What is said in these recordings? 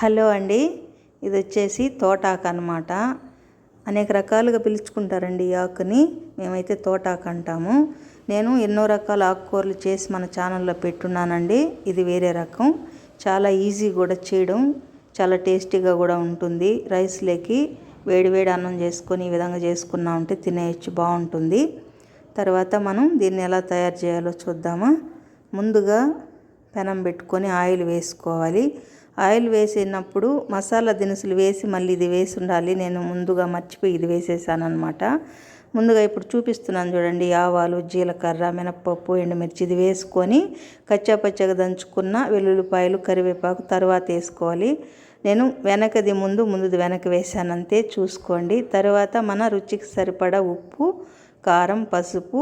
Hello అండి. ఇది వచ్చేసి తోటాకు అనమాట అనేక రకాలుగా పిలుచుకుంటారండి ఈ ఆకుని. మేమైతే తోటాకు అంటాము. నేను ఎన్నో రకాల ఆకుకూరలు చేసి మన ఛానల్లో పెట్టున్నానండి. ఇది వేరే రకం. చాలా ఈజీ కూడా చేయడం. చాలా టేస్టీగా కూడా ఉంటుంది. రైస్లోకి వేడి వేడి అన్నం చేసుకొని ఈ విధంగా చేసుకున్నామంటే తినేయచ్చు బాగుంటుంది. తర్వాత మనం దీన్ని ఎలా తయారు చేయాలో చూద్దామా. ముందుగా పెనం పెట్టుకొని ఆయిల్ వేసుకోవాలి. ఆయిల్ వేసినప్పుడు మసాలా దినుసులు వేసి మళ్ళీ ఇది వేసి ఉండాలి. నేను ముందుగా మర్చిపోయి ఇది వేసేసాను అనమాట ముందుగా ఇప్పుడు చూపిస్తున్నాను చూడండి ఆవాలు జీలకర్ర మినప్పప్పు ఎండుమిర్చి ఇది వేసుకొని కచ్చాపచ్చగా దంచుకున్న వెల్లుల్లిపాయలు కరివేపాకు తర్వాత వేసుకోవాలి. నేను వెనకది ముందు ముందుది వెనక వేసానంతే చూసుకోండి. తర్వాత మన రుచికి సరిపడా ఉప్పు కారం పసుపు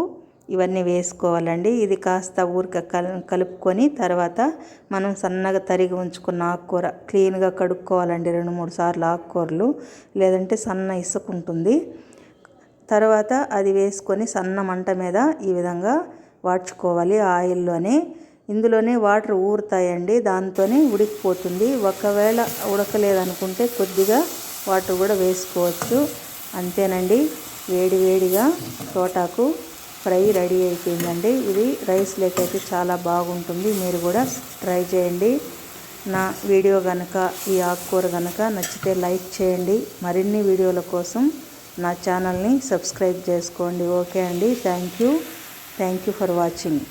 ఇవన్నీ వేసుకోవాలండి. ఇది కాస్త ఊరిక కలుపుకొని తర్వాత మనం సన్నగా తరిగి ఉంచుకున్న ఆకుకూర క్లీన్గా కడుక్కోవాలండి రెండు మూడు సార్లు ఆకుకూరలు. లేదంటే సన్న ఇసుక ఉంటుంది. తర్వాత అది వేసుకొని సన్న మంట మీద ఈ విధంగా వాడ్చుకోవాలి ఆయిల్లోనే. ఇందులోనే వాటర్ ఊరుతాయండి. దాంతోనే ఉడికిపోతుంది. ఒకవేళ ఉడకలేదనుకుంటే కొద్దిగా వాటర్ కూడా వేసుకోవచ్చు. అంతేనండి. వేడి వేడిగా తోటాకు ఫ్రై రెడీ అయిపోయిందండి. ఇది రైస్ లేకైతే చాలా బాగుంటుంది. మీరు కూడా ట్రై చేయండి. నా వీడియో కనుక ఈ ఆకుకూర కనుక నచ్చితే లైక్ చేయండి. మరిన్ని వీడియోల కోసం నా ఛానల్ని సబ్స్క్రైబ్ చేసుకోండి. ఓకే అండి. Thank you. Thank you for watching.